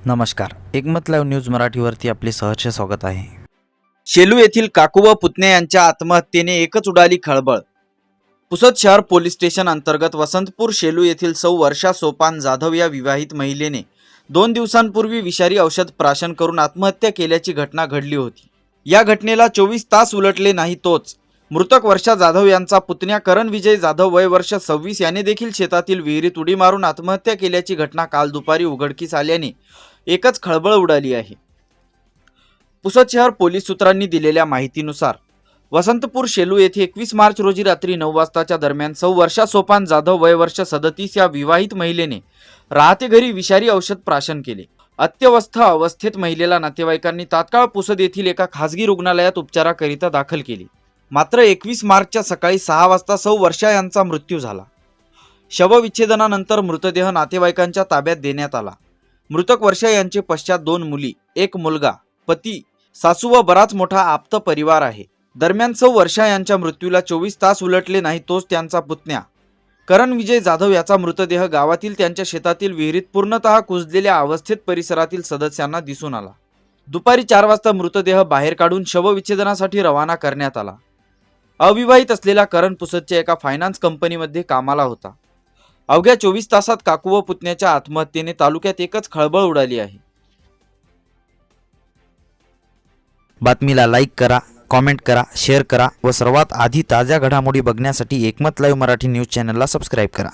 नमस्कार. एकमत live news मराठीवरती आपले सहर्ष स्वागत आहे. शेलू येथील काकू व पुतणे यांच्या आत्महत्येने एकच उडाली खळबळ. पुसद शहर पोलीस स्टेशन अंतर्गत वसंतपूर शेलू येथील सौ वर्षा सोपान जाधव या विवाहित महिलेने दोन दिवसांपूर्वी विषारी औषध प्राशन करून आत्महत्या केल्याची घटना घडली होती. या घटनेला चोवीस तास उलटले नाही तोच. मृतक वर्षा जाधव यांचा पुतण्या करण विजय जाधव वय वर्ष सव्वीस याने देखील शेतातील विहिरीत उडी मारून आत्महत्या केल्याची घटना काल दुपारी उघडकीस आल्याने एकच खळबळ उडाली आहे. पुसद शहर पोलीस सूत्रांनी दिलेल्या माहितीनुसार वसंतपूर शेलू येथे एकवीस मार्च रोजी रात्री नऊ वाजताच्या दरम्यान सौ वर्षा सोपान जाधव वय वर्ष सदतीस या विवाहित महिलेने राहते घरी विषारी औषध प्राशन केले. अत्यवस्थ अवस्थेत महिलेला नातेवाईकांनी तात्काळ पुसद येथील एका खासगी रुग्णालयात उपचाराकरिता दाखल केली. मात्र एकवीस मार्चच्या सकाळी सहा वाजता सौ वर्षा यांचा मृत्यू झाला. शवविच्छेदनानंतर मृतदेह नातेवाईकांच्या ताब्यात देण्यात आला. मृतक वर्षा यांचे पश्चात दोन मुली एक मुलगा पती सासू व बराच मोठा आप्त परिवार आहे. दरम्यान सौ वर्षा यांच्या मृत्यूला चोवीस तास उलटले नाही तोच त्यांचा पुतण्या. करण विजय जाधव याचा मृतदेह गावातील त्यांच्या शेतातील विहिरीत पूर्णतः कुजलेल्या अवस्थेत परिसरातील सदस्यांना दिसून आला. दुपारी चार वाजता मृतदेह बाहेर काढून शवविच्छेदनासाठी रवाना करण्यात आला. अविवाहित असलेला करण पुसदच्या एका फायनान्स कंपनीमध्ये कामाला होता. अवघ्या चोवीस तासात काकू व पुतण्याच्या आत्महत्येने तालुक्यात एकच खळबळ उडाली आहे. बातमीला लाईक करा कॉमेंट करा शेअर करा व सर्वात आधी ताज्या घडामोडी बघण्यासाठी एकमत लाईव्ह मराठी न्यूज चॅनलला सबस्क्राईब करा.